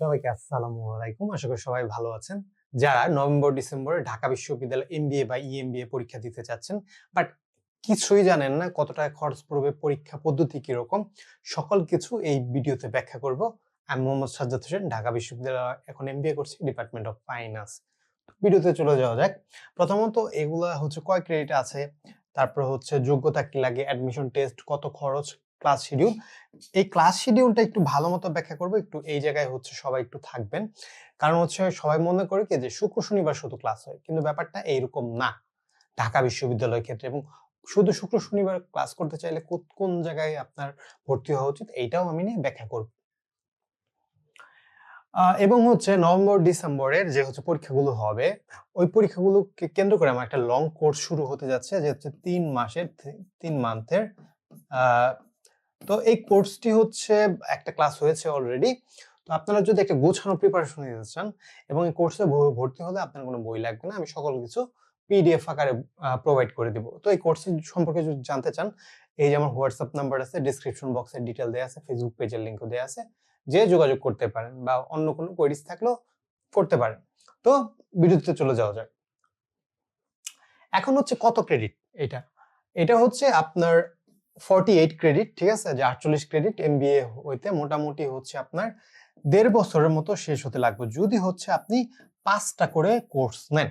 সবাইকে আসসালামু আলাইকুম। আশা করি সবাই ভালো আছেন। যারা নভেম্বর, ডিসেম্বরে ঢাকা বিশ্ববিদ্যালয় এমবিএ বা ইএমবিএ পরীক্ষা দিতে চাচ্ছেন, বাট কিছুই জানেন না কত টাকা খরচ পড়বে, পরীক্ষা পদ্ধতি কীরকম, সকল কিছু এই ভিডিওতে ব্যাখ্যা করব। আমি মোহাম্মদ সাজ্জাদ হোসেন, ঢাকা বিশ্ববিদ্যালয় এখন এমবিএ করছি ডিপার্টমেন্ট অফ ফাইন্যান্স ভিডিওতে চলে যাওয়া যাক। প্রথমত এগুলা হচ্ছে কয় ক্রেডিট আছে, তারপর হচ্ছে যোগ্যতা কি লাগে অ্যাডমিশন টেস্ট কত খরচ ক্লাস শিডিউল এই ক্লাস শিডিউলটা একটু ভালো মতো ব্যাখ্যা করব, একটু এই জায়গায় হচ্ছে সবাই একটু থাকবেন। কারণ হচ্ছে সবাই মনে করে কি যে শুক্র, শনিবার শুধু ক্লাস হয়, কিন্তু ব্যাপারটা এইরকম না। ঢাকা বিশ্ববিদ্যালয়ের ক্ষেত্রে এবং শুধু শুক্র, শনিবার ক্লাস করতে চাইলে কোন জায়গায় আপনার ভর্তি হওয়া উচিত এইটাও আমি নিয়ে ব্যাখ্যা করব। এবং হচ্ছে নভেম্বর, ডিসেম্বরের যে হচ্ছে পরীক্ষাগুলো হবে, ওই পরীক্ষাগুলোকে কেন্দ্র করে আমার একটা লং কোর্স শুরু হতে যাচ্ছে, যে হচ্ছে তিন মাসের, তিন মান্থের তো এই কোর্সটি হচ্ছে একটা ক্লাস হয়েছে অলরেডি তো আপনারা যদি একটা গোছানো প্রিপারেশন নিতে চান এবং এই কোর্সে ভর্তি হলে আপনার কোনো বই লাগবে না, আমি সকল কিছু পিডিএফ আকারে প্রোভাইড করে দিব। তো এই কোর্সের সম্পর্কে যদি জানতে চান, এই যে আমার হোয়াটসঅ্যাপ নাম্বার আছে ডিসক্রিপশন বক্সের ডিটেল দেওয়া আছে ফেসবুক পেজের লিঙ্কও দেওয়া আছে, যে যোগাযোগ করতে পারেন বা অন্য কোনো কোয়েরিজ থাকলেও করতে পারেন। তো বিরুদ্ধে চলে যাওয়া যাক। এখন হচ্ছে কত ক্রেডিট এটা? এটা হচ্ছে আপনার ফর্টি এইট ক্রেডিট ঠিক আছে? যে আটচল্লিশ ক্রেডিট এমবিএ হইতে মোটামুটি হচ্ছে আপনার দেড় বছরের মতো শেষ হতে লাগবে। যদি হচ্ছে আপনি পাঁচটা করে কোর্স নেন,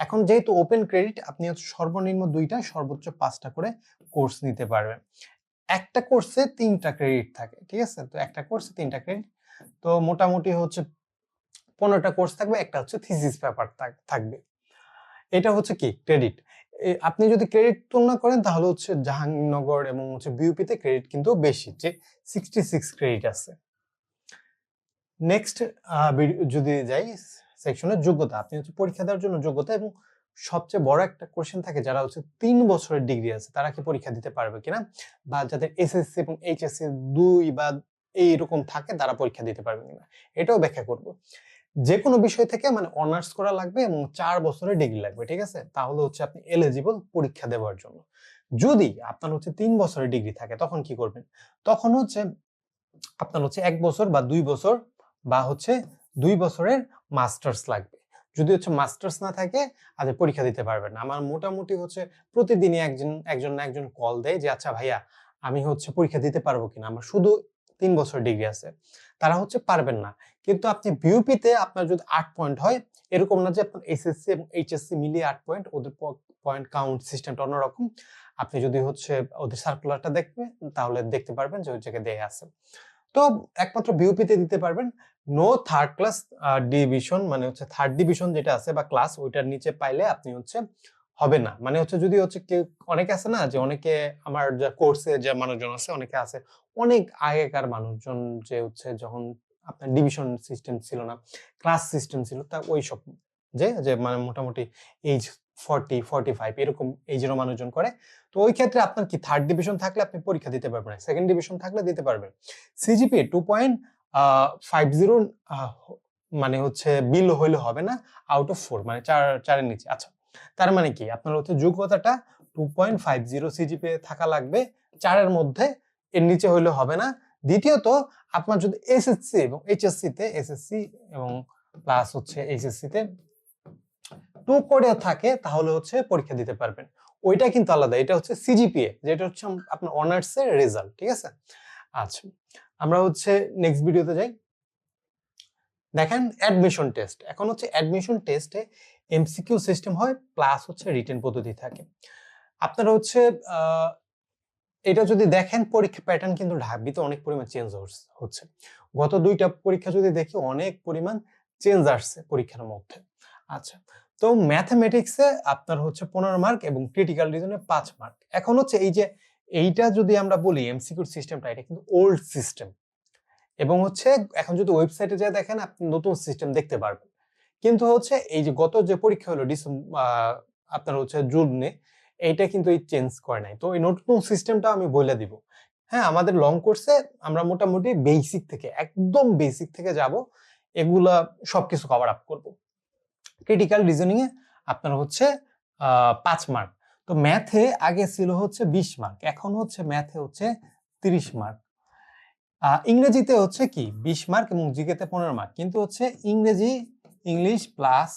এখন যেহেতু ওপেন ক্রেডিট আপনি হচ্ছে সর্বনিম্ন দুইটা সর্বোচ্চ পাঁচটা করে কোর্স নিতে পারবেন। একটা কোর্সে তিনটা ক্রেডিট থাকে, ঠিক আছে? তো একটা কোর্সে তিনটা ক্রেডিট তো মোটামুটি হচ্ছে পনেরোটা কোর্স থাকবে, একটা হচ্ছে থিসিস পেপার থাকবে। এটা হচ্ছে কি? ক্রেডিট আপনি যদি ক্রেডিট তুলনা করেন, তাহলে হচ্ছে জাহাঙ্গীরনগর এবং হচ্ছে বিউপিতে ক্রেডিট কিন্তু বেশি, যে সিক্সটি সিক্স ক্রেডিট আছে নেক্সট যদি যাই সেকশনের যোগ্যতা, আপনি হচ্ছে পরীক্ষা দেওয়ার জন্য যোগ্যতা এবং সবচেয়ে বড় একটা কোশ্চেন থাকে, যারা হচ্ছে তিন বছরের ডিগ্রি আছে, তারা কি পরীক্ষা দিতে পারবে কিনা? বা যাদের এসএসসি এবং এইচএসসি দুই বা এইরকম থাকে, তারা পরীক্ষা দিতে পারবে কিনা? এটাও ব্যাখ্যা করব। যে কোনো বিষয় থেকে মানে অনার্স করা লাগবে এবং চার বছরের ডিগ্রি লাগবে, ঠিক আছে? তাহলে হচ্ছে আপনি এলিজিবল পরীক্ষা দেওয়ার জন্য। যদি আপনার হচ্ছে তিন বছরের ডিগ্রি থাকে, তখন কি করবেন? তখন হচ্ছে আপনার হচ্ছে এক বছর বা দুই বছর বা হচ্ছে দুই বছরের মাস্টার্স লাগবে। যদি হচ্ছে মাস্টার্স না থাকে আপনি পরীক্ষা দিতে পারবেন না। আমার মোটামুটি হচ্ছে প্রতিদিনই একজন একজন না একজন কল দেয় যে আচ্ছা ভাইয়া, আমি হচ্ছে পরীক্ষা দিতে পারব কিনা? আমার শুধু তিন বছর ডিগ্রি আছে। তারা হচ্ছে পারবেন না। কিন্তু আপনি বিউপিতে আপনার যদি আট পয়েন্ট হয়, এরকম না যে আপনার এসএসসি এবং এইচএসসি মিলিয়ে আট পয়েন্ট ওদের পয়েন্ট কাউন্ট সিস্টেমটা অন্যরকম। আপনি যদি হচ্ছে ওদের সার্কুলারটা দেখবেন তাহলে দেখতে পারবেন যে ওই জায়গায় দেয়া আছে। তো একমাত্র বিউপিতে দিতে পারবেন। নো থার্ড ক্লাস ডিভিশন মানে হচ্ছে থার্ড ডিভিশন যেটা আছে বা ক্লাস ওইটার নিচে পাইলে আপনি হচ্ছে হবে না। মানে হচ্ছে যদি হচ্ছে কেউ, অনেকে আছে না যে অনেকে আমার যা কোর্সে যে মানুষজন আছে, অনেকে আছে, অনেক আগেকার মানুষজন যে হচ্ছে যখন আপনার ডিভিশন সিস্টেম ছিল না ক্লাস সিস্টেম ছিল, তা ওই সব যে যে মানে মোটামুটি এইজ ফর্টি ফর্টি ফাইভ এরকম এইজেরও মানুষজন করে। তো ওই ক্ষেত্রে আপনার কি থার্ড ডিভিশন থাকলে আপনি পরীক্ষা দিতে পারবেন সেকেন্ড ডিভিশন থাকলে দিতে পারবেন। CGPA two point five zero মানে হচ্ছে বিল হইলে হবে না আউট অফ ফোর মানে চার, চারের নিচে। আচ্ছা তার মানে কি? আপনার হচ্ছে যোগ্যতাটা two point five zero CGPA থাকা লাগবে, চারের মধ্যে এর নিচে হইলে হবে না দ্বিতীয়ত, আপনার যদি এসএসসি এবং এইচএসসি তে এসএসসি এবং প্লাস হচ্ছে এইচএসসি তে টু করে থাকে, তাহলে হচ্ছে পরীক্ষা দিতে পারবেন। ওইটা কিন্তু আলাদা, এটা হচ্ছে সিজিপিএ যেটা হচ্ছে আপনার অনার্স এর রেজাল্ট ঠিক আছে? আচ্ছা আমরা হচ্ছে নেক্সট ভিডিওতে যাই। দেখেন অ্যাডমিশন টেস্ট এখন হচ্ছে অ্যাডমিশন টেস্টে এমসিকিউ সিস্টেম হয় প্লাস হচ্ছে রিটেন পদ্ধতি থাকে। আপনারা হচ্ছে এটা যদি দেখেন, পরীক্ষা প্যাটার্ন কিন্তু ঢাবিতে অনেক পরিমাণ চেঞ্জ হচ্ছে। গত দুইটা পরীক্ষা যদি দেখি, অনেক পরিমাণ চেঞ্জ আসছে পরীক্ষার মধ্যে। আচ্ছা তো ম্যাথামেটিক্সে আপনার হচ্ছে পনেরো মার্ক এবং ক্রিটিক্যাল রিজনে পাঁচ মার্ক এখন হচ্ছে এই যে এইটা যদি আমরা বলি এমসিকিউর সিস্টেমটা এটা কিন্তু ওল্ড সিস্টেম এবং হচ্ছে এখন যদি ওয়েবসাইটে যা দেখেন, আপনি নতুন সিস্টেম দেখতে পারবেন। কিন্তু হচ্ছে এই যে গত যে পরীক্ষা হলো ডিসেম্বর আপনার হচ্ছে জুনে এইটা কিন্তু এই চেঞ্জ করে নাই। তো এই নতুন সিস্টেমটা আমি বলে দিব। হ্যাঁ আমাদের লং কোর্সে আমরা মোটামুটি বেসিক থেকে, একদম বেসিক থেকে যাব, এগুলা সবকিছু কভার আপ করব। ক্রিটিক্যাল রিজনিং এ আপনার হচ্ছে পাঁচ মার্ক তো ম্যাথে আগে ছিল হচ্ছে বিশ মার্ক এখন হচ্ছে ম্যাথে হচ্ছে তিরিশ মার্ক ইংরেজিতে হচ্ছে কি, বিশ মার্ক এবং জিকেতে পনেরো মার্ক কিন্তু হচ্ছে ইংরেজি, ইংলিশ প্লাস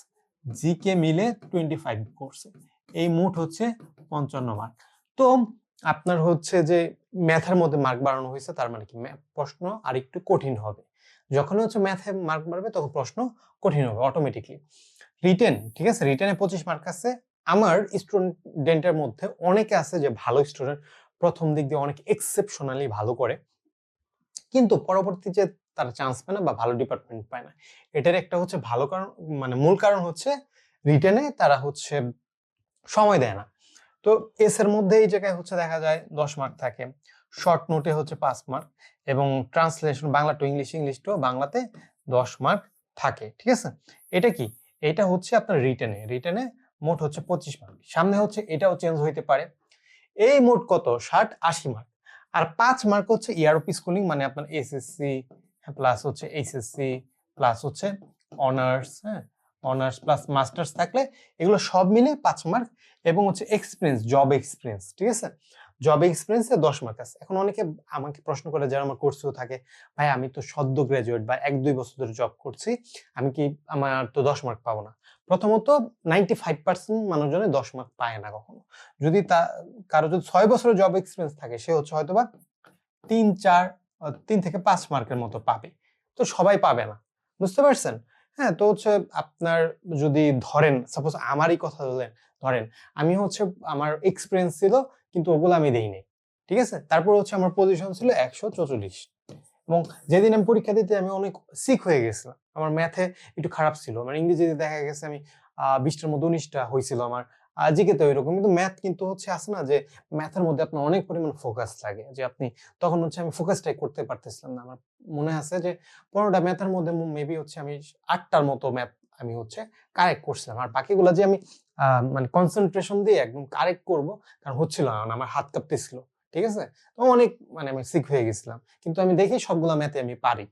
জিকে মিলে টোয়েন্টি ফাইভ করছে এই মোট হচ্ছে পঞ্চান্ন মার্ক তো আপনার হচ্ছে যে ম্যাথের মধ্যে মার্ক বাড়ানো হয়েছে, তার মানে কি প্রশ্ন আর একটু কঠিন হবে। যখন হচ্ছে ম্যাথে মার্ক বাড়বে, তখন প্রশ্ন কঠিন হবে অটোমেটিকলি রিটেন ঠিক আছে? রিটেনে পঁচিশ মার্ক আছে। আমার স্টুডেন্টের মধ্যে অনেকে আছে যে ভালো স্টুডেন্ট প্রথম দিক দিয়ে অনেক এক্সেপশনালি ভালো করে। কিন্তু পরবর্তী যে তারা চান্স পায় না বা ভালো ডিপার্টমেন্ট পায় না। এটার একটা হচ্ছে ভালো কারণ মানে মূল কারণ হচ্ছে রিটেনে তারা হচ্ছে সময় দেয় না। তো এস এর মধ্যে এই জায়গায় হচ্ছে দেখা যায় দশ মার্ক থাকে। শর্ট নোটে হচ্ছে পাঁচ মার্ক এবং translation Bangla to English English to বাংলাতে দশ মার্ক থাকে, ঠিক আছে? এটা কি? এটা হচ্ছে আপনার রিটেনে রিটেনে মোট হচ্ছে পঁচিশ মার্ক সামনে হচ্ছে এটাও চেঞ্জ হইতে পারে। এই মোট কত? ষাট, আশি মার্ক আর পাঁচ মার্ক হচ্ছে ইয়ারপি স্কুলিং মানে আপনার এসএসসি প্লাস হচ্ছে এইচএসসি প্লাস হচ্ছে অনার্স হ্যাঁ? অনার্স প্লাস মাস্টার্স থাকলে এগুলো সব মিলে পাঁচ মার্ক এবং হচ্ছে এক্সপিরিয়েন্স জব এক্সপিরিয়েন্স ঠিক আছে? জব এক্সপিরিয়েন্সে দশ মার্ক আছে। এখন অনেকে আমাকে প্রশ্ন করে যারা আমার কোর্সেও থাকে, ভাই, আমি তো সদ্য গ্রাজুয়েট বা এক দুই বছর ধরে জব করছি, আমি কি আমার তো দশ মার্ক পাবো না? প্রথমত নাইনটি ফাইভ পার্সেন্ট মানুষজনে দশ মার্ক পায় না কখনো। যদি তা, কারও যদি ছয় বছরের জব এক্সপিরিয়েন্স থাকে, সে হচ্ছে হয়তো বা তিন, চার, তিন থেকে পাঁচ মার্কের মতো পাবে। তো সবাই পাবে না। বুঝতে পারছেন? হ্যাঁ তো হচ্ছে আপনার যদি ধরেন সাপোজ আমারই কথা বলেন ধরেন আমি হচ্ছে আমার এক্সপিরিয়েন্স ছিল, কিন্তু ওগুলো আমি দেইনি, ঠিক আছে? তারপর হচ্ছে আমার পজিশন ছিল একশো চৌচল্লিশ। এবং যেদিন আমি পরীক্ষা দিতে, আমি অনেক সিক হয়ে গেছিলাম। আমার ম্যাথে একটু খারাপ ছিল। মানে ইংরেজিতে দেখা গেছে আমি বিশটার মধ্যে উনিশটা হয়েছিল আমার। জিকে তো এরকম, কিন্তু ম্যাথ কিন্তু হচ্ছে আসে না যে ম্যাথের মধ্যে আপনার অনেক পরিমাণ ফোকাস লাগে। যে আপনি তখন হচ্ছে আমি ফোকাসটাই করতে পারতেছিলাম না। আমার মনে আছে যে পনেরোটা ম্যাথের মধ্যে মেবি হচ্ছে আমি আটটার মতো ম্যাথ আমি হচ্ছে কারেক্ট করছিলাম। আর বাকিগুলো যে আমি মানে কনসেন্ট্রেশন দিয়ে একদম কারেক্ট করব, কারণ হচ্ছিল না মানে আমার হাত কাঁপতেছিল, ঠিক আছে? তো অনেক মানে আমি সিক হয়ে গেছিলাম। কিন্তু আমি দেখি সবগুলো ম্যাথে আমি পারি।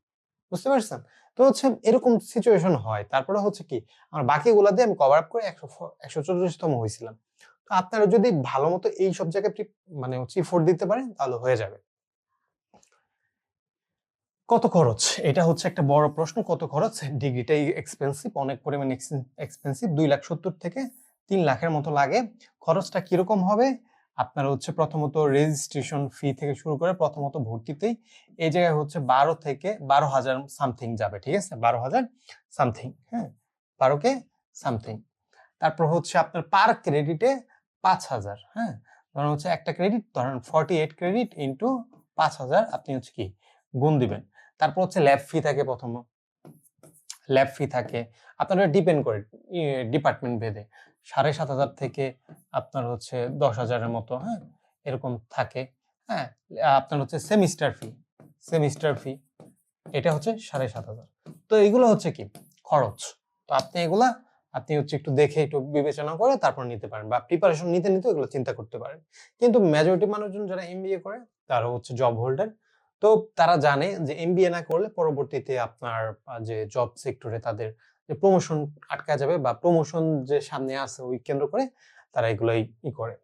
বুঝতে পারছেন? তো হচ্ছে এরকম সিচুয়েশন হয়। তারপরে হচ্ছে কি, আমার বাকিগুলো দিয়ে আমি কভার আপ করে একশো একশো চল্লিশতম হয়েছিলাম তো আপনারা যদি ভালো মতো এই সব জায়গায় মানে হচ্ছে ফোর দিতে পারেন, তাহলে হয়ে যাবে। কত খরচ? এটা হচ্ছে একটা বড় প্রশ্ন। কত খরচ? ডিগ্রিটাই এক্সপেন্সিভ অনেক পরিমাণে এক্সপেন্সিভ দুই লাখ সত্তর থেকে তিন লাখের মতো লাগে। খরচটা কীরকম হবে? আপনার হচ্ছে প্রথমত রেজিস্ট্রেশন ফি থেকে শুরু করে প্রথমত ভর্তিতেই এই জায়গায় হচ্ছে বারো থেকে বারো হাজার সামথিং যাবে, ঠিক আছে? বারো হাজার সামথিং হ্যাঁ? বারোকে সামথিং তারপর হচ্ছে আপনার পার ক্রেডিটে পাঁচ হাজার হ্যাঁ? ধরেন হচ্ছে একটা ক্রেডিট ধরেন ফর্টি এইট ক্রেডিট ইন্টু পাঁচ হাজার, আপনি হচ্ছে কি গুণ দিবেন। তারপর হচ্ছে ল্যাব ফি থাকে প্রথম। ল্যাব ফি থাকে। আপনার ডিপেন্ড করে ডিপার্টমেন্ট ভেদে সাড়ে সাত হাজার থেকে আপনার হচ্ছে দশ হাজারের মতো হ্যাঁ? এরকম থাকে হ্যাঁ? আপনার হচ্ছে সেমিস্টার ফি সেমিস্টার ফি, এটা হচ্ছে সাড়ে সাত হাজার। তো এগুলো হচ্ছে কি? খরচ। তো আপনি এগুলা, আপনি হচ্ছে একটু দেখে একটু বিবেচনা করে তারপর নিতে পারেন বা প্রিপারেশন নিতে নিতে এগুলো চিন্তা করতে পারেন। কিন্তু মেজরিটি মানুষজন যারা এমবিএ করে তারা হচ্ছে জব হোল্ডার তো তারা জানে যে এমবিএ না করলে পরবর্তীতে আপনার যে জব সেক্টরে তাদের যে প্রমোশন আটকা যাবে বা প্রমোশন যে সামনে আছে ওই কেন্দ্র করে তারা এগুলোই ই করে।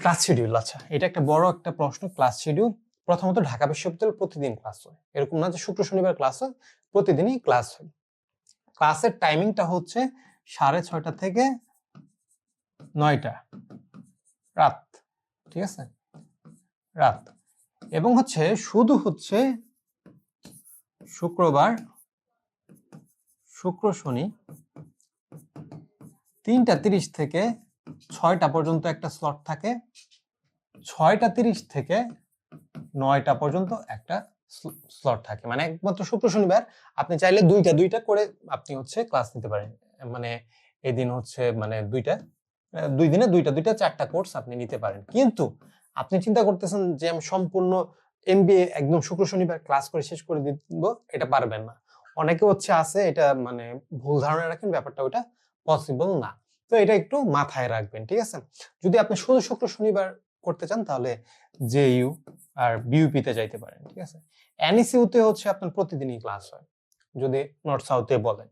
ক্লাস শিডিউল আচ্ছা এটা একটা বড় একটা প্রশ্ন ক্লাস শিডিউল প্রথমত ঢাকা বিশ্ববিদ্যালয় প্রতিদিন ক্লাস হয়। এরকম না যে শুক্র, শনিবার ক্লাস হয়, প্রতিদিনই ক্লাস হয়। ক্লাসের টাইমিংটা হচ্ছে সাড়ে ছয়টা থেকে নয়টা রাত, ঠিক আছে? রাত। এবং হচ্ছে, শুধু হচ্ছে শুক্রবার, শুক্র, শনি তিনটা তিরিশ থেকে ছয়টা পর্যন্ত একটা স্লট থাকে। ছয়টা তিরিশ থেকে নয়টা পর্যন্ত একটা স্লট থাকে। মানে একমাত্র শুক্র শনিবার আপনি চাইলে দুইটা দুইটা করে আপনি হচ্ছে ক্লাস নিতে পারেন। মানে এদিন হচ্ছে মানে দুইটা দুই দিনে দুইটা দুইটা, চারটা কোর্স আপনি নিতে পারেন। কিন্তু আপনি চিন্তা করতেছেন যে আমি সম্পূর্ণ এমবিএ একদম শুক্র শনিবার ক্লাস করে শেষ করে দিব, এটা পারবেন না। অনেকে হচ্ছে আছে, এটা মানে ভুল ধারণা রাখেন, ব্যাপারটা ওটা পসিবল না। তো এটা একটু মাথায় রাখবেন, ঠিক আছে? যদি আপনি শুধু শুক্র শনিবার করতে চান, তাহলে জেইউ আর বিউপিতে যাইতে পারেন, ঠিক আছে? এনইসিউতে হচ্ছে আপনার প্রতিদিনই ক্লাস হয়, যদি নর্থ সাউথে বলেন।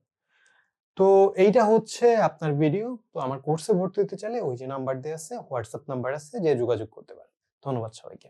তো এইটা হচ্ছে আপনার ভিডিও তো আমার কোর্সে ভর্তি হতে চাইলে ওই যে নাম্বার দেওয়া আছে হোয়াটসঅ্যাপ নাম্বার আছে, যে যোগাযোগ করতে পারেন। ধন্যবাদ সবাইকে।